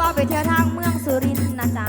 บ่ไปเที่ยวทางเมืองสุรินทร์นะจ๊ะ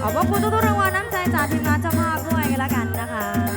ขอบพระคุณทุกๆรางวัลน้ำใจจากทีมงานเจ้าภาพด้วยกันแล้วกันนะคะ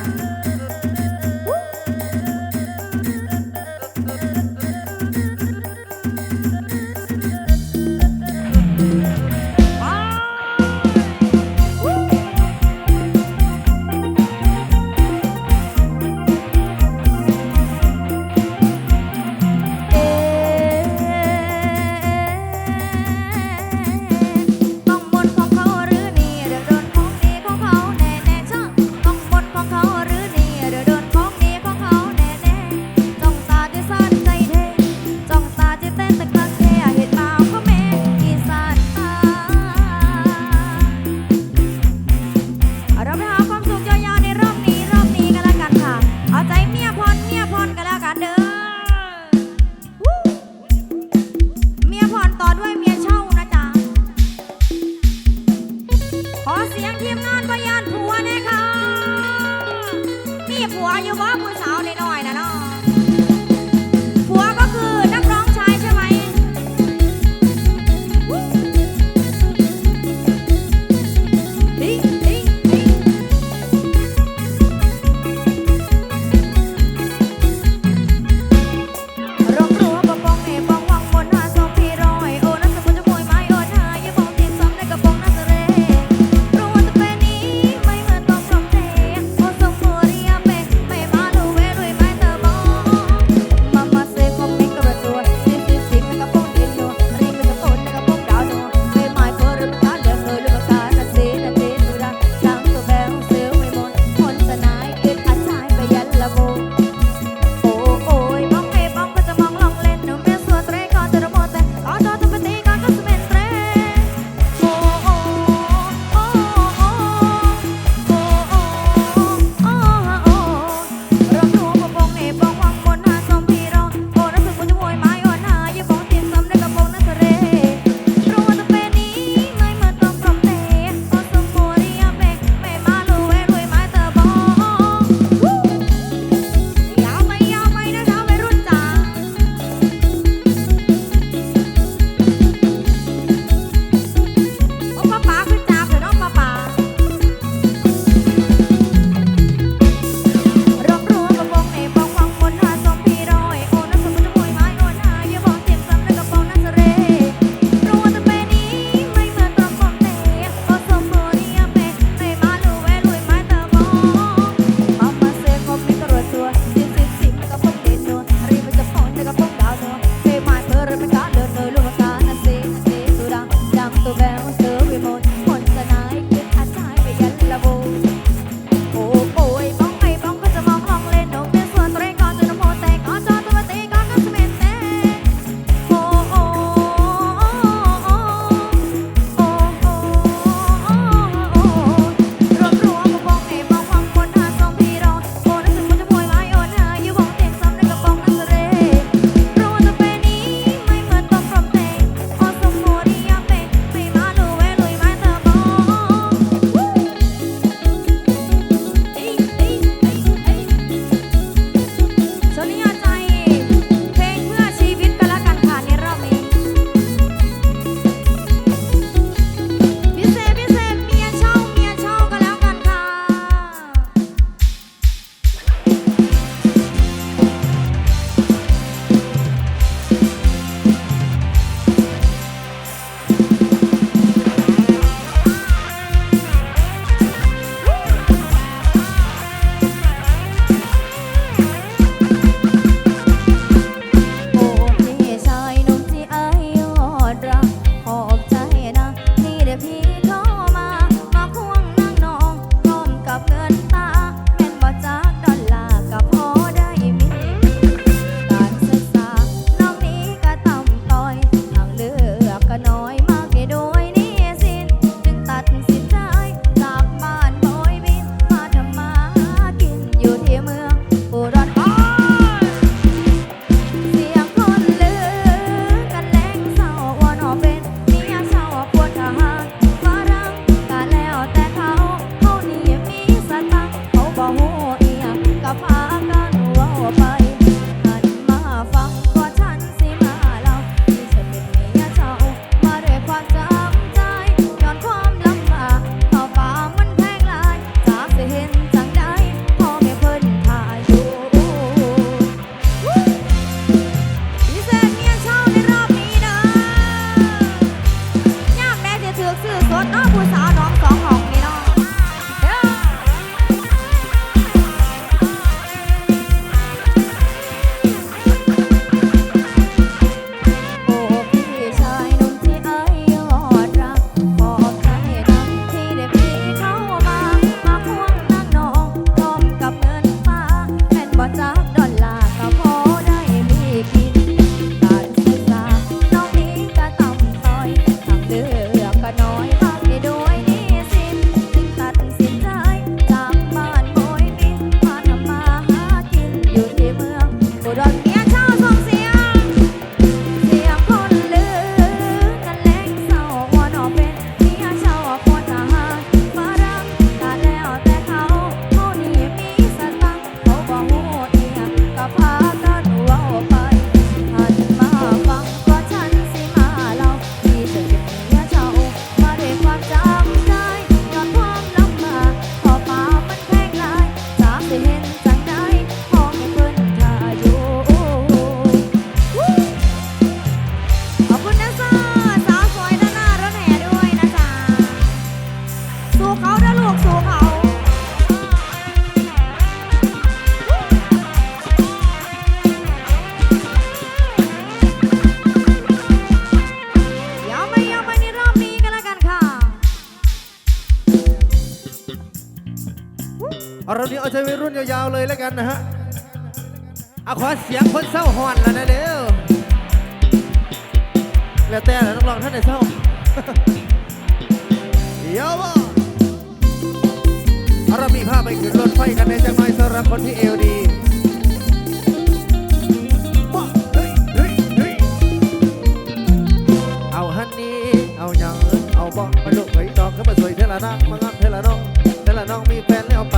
กันนะฮะเอาขอเสียงคนเศร้าหอนแล้วนะเด้อแล้วแต่แล้นักร้องท่านไหนเศร้าเดี๋วบ่เรามีภาพไปขึ้นรถไฟกันในจังหวัดสระคนที่เอวดีเอาฮันนี่เอาย่างเอาบอกมาลูกไปตอกขึ้นมาสวยเทละน้อมางัมเทละน้องเทละน้องมีแฟนแล้วไป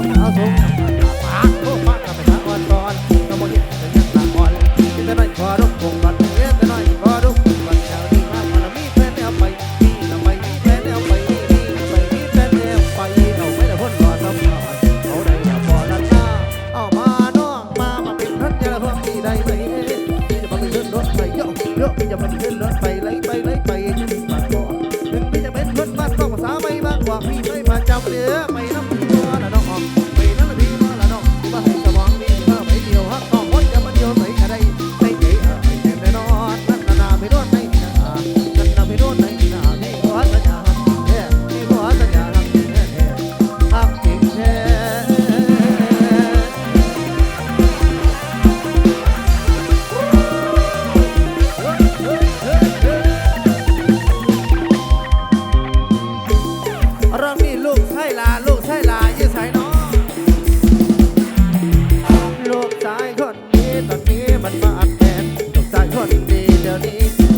二十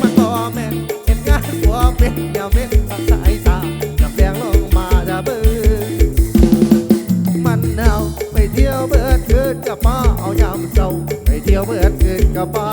มันบ่แม่นเห็นงานหัวเป็นเดียวเป็นทางสายตาจับแดงลงมาจะเบื่มันเอาไปเที่ยวเบิดคืนกับป้าเอายามเศร้าไปเที่ยวเบิดคืนกับป้า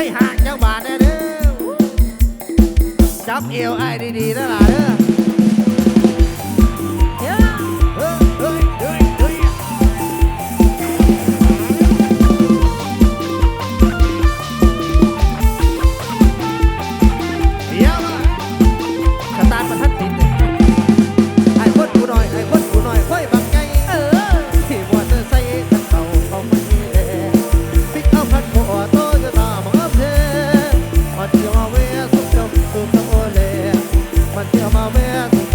ให้ห่างจังบาะน่เด้อจับเอวไอ้ดีๆนั่ล่ะเด้อ primavera